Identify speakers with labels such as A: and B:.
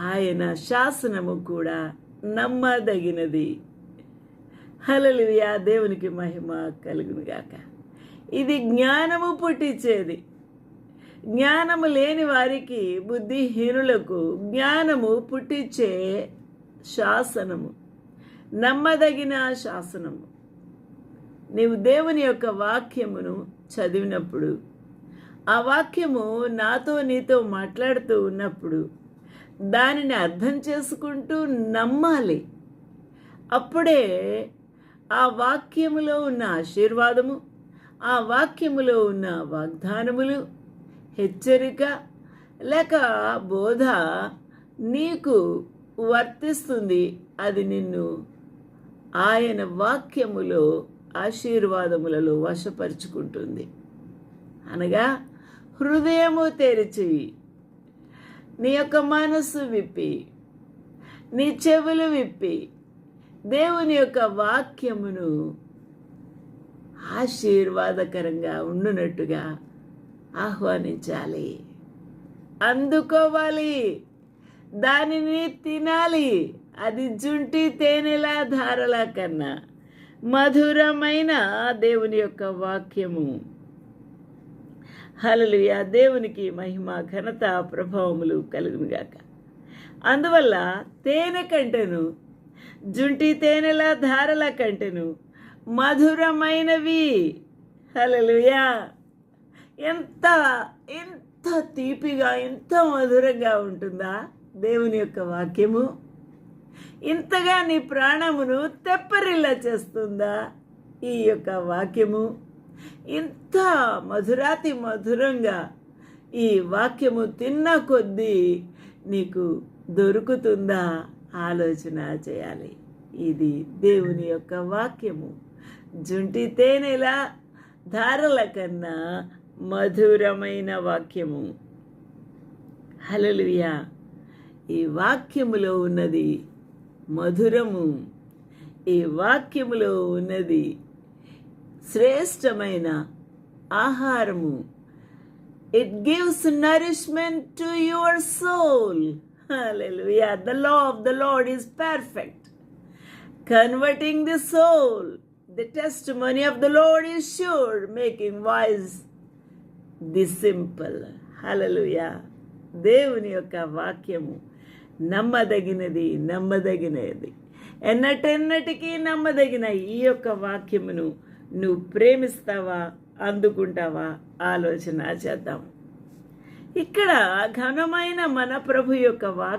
A: ఆయన శాసనము కూడా నమ్మదగినది. హలలుయా దేవునికి మహిమ కలుగునుగాక ఇది జ్ఞానము పుట్టించేది. జ్ఞానము లేని వారికి బుద్ధిహీనులకు జ్ఞానము పుట్టించే శాసనము. నమ్మదగిన శాసనము. నీవు దేవుని యొక్క వాక్యమును చదివినప్పుడు ఆ వాక్యము నాతో నీతో మాట్లాడుతూ ఉన్నప్పుడు దానిని అర్థం చేసుకుంటూ నమ్మాలి. అప్పుడే ఆ వాక్యములో ఉన్న ఆశీర్వాదము ఆ వాక్యములో ఉన్న వాగ్దానములు హెచ్చరిక లేక బోధ నీకు వర్తిస్తుంది. అది నిన్ను ఆయన వాక్యములో ఆశీర్వాదములలో వశపరుచుకుంటుంది. అనగా హృదయము తెరిచి నీ యొక్క మనస్సు విప్పి నీ చెవులు విప్పి దేవుని యొక్క వాక్యమును ఆశీర్వాదకరంగా ఉండునట్టుగా ఆహ్వానించాలి. అందుకోవాలి. దానిని తినాలి. అది జుంటి తేనెలా ధారలా కన్నా మధురమైన దేవుని యొక్క వాక్యము. హలలుయ దేవునికి మహిమ ఘనత ప్రభావములు కలుగునుగాక అందువల్ల తేనె కంటెను జుంటి తేనెల ధారల కంటెను మధురమైనవి. హలలుయా ఎంత ఎంత తీపిగా ఎంత మధురంగా ఉంటుందా దేవుని యొక్క వాక్యము? ఇంతగా నీ ప్రాణమును తెప్పరిల్లా చేస్తుందా ఈ యొక్క వాక్యము? ఇంత మధురాతి మధురంగా ఈ వాక్యము తిన్న కొద్దీ నీకు దొరుకుతుందా? ఆలోచన చేయాలి. ఇది దేవుని యొక్క వాక్యము. జుంటి తేనెలా ధారల కన్నా మధురమైన వాక్యము. హలలుయా ఈ వాక్యములో ఉన్నది మధురము. ఈ వాక్యములో ఉన్నది శ్రేష్టమైన ఆహారము it gives nourishment to your soul hallelujah the law of the Lord is perfect converting the soul the testimony of the Lord is sure making wise the simple hallelujah దేవుని యొక్క వాక్యము నమ్మదగినది నమ్మదగినది ఎన్నటెన్నటికీ నమ్మదగిన ఈ యొక్క వాక్యమును నువ్వు ప్రేమిస్తావా అందుకుంటావా? ఆలోచన చేద్దాం. ఇక్కడ ఘనమైన మన ప్రభు యొక్క వాక్